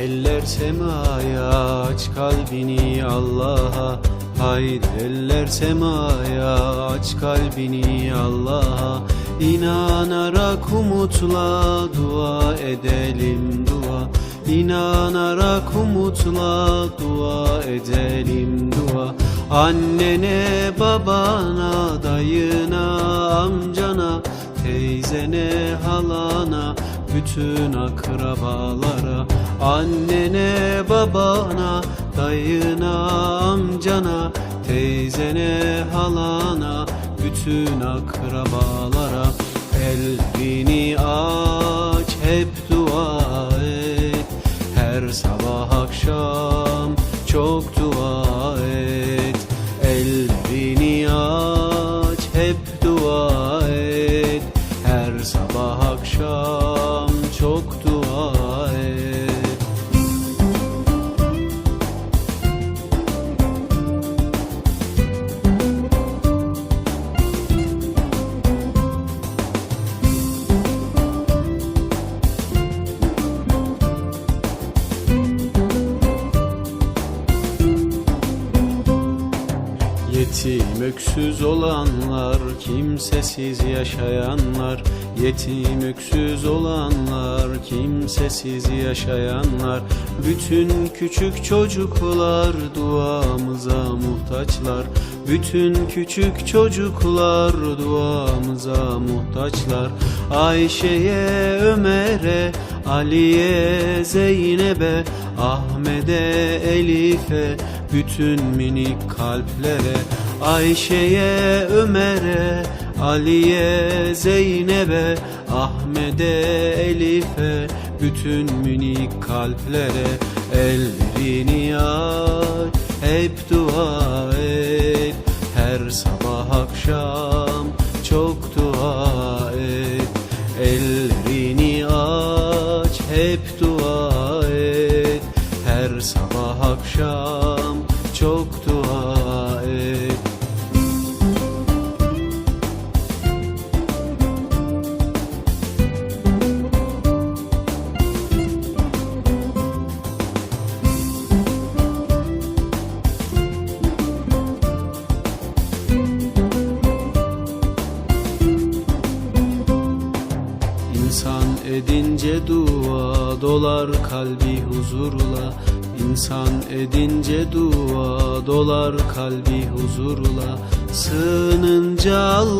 eller semaya aç kalbini Allah'a. Haydi eller semaya aç kalbini Allah'a. İnanarak umutla dua edelim dua. İnanarak umutla dua edelim dua. Annene babana dayına amcana Teyzene halana bütün akrabalara Annene babana dayına amcana Teyzene halana bütün akrabalara Elbini aç hep dua et. Her sabah akşam çok dua et. Elbini Yetim öksüz olanlar, kimsesiz yaşayanlar. Yetim öksüz olanlar, kimsesiz yaşayanlar. Bütün küçük çocuklar duamıza muhtaçlar. Bütün küçük çocuklar duamıza muhtaçlar. Ayşe'ye, Ömer'e, Ali'ye, Zeynep'e, Ahmet'e, Elif'e bütün minik kalplere Ayşe'ye, Ömer'e, Ali'ye, Zeynep'e, Ahmet'e, Elif'e bütün minik kalplere Ellerini aç, hep dua et. Her sabah akşam çok dua et. Ellerini aç, hep dua et. Her sabah akşam çok dua et. İnsan edince dua dolar kalbi huzurla İnsan edince dua dolar kalbi huzurla Sığınınca Allah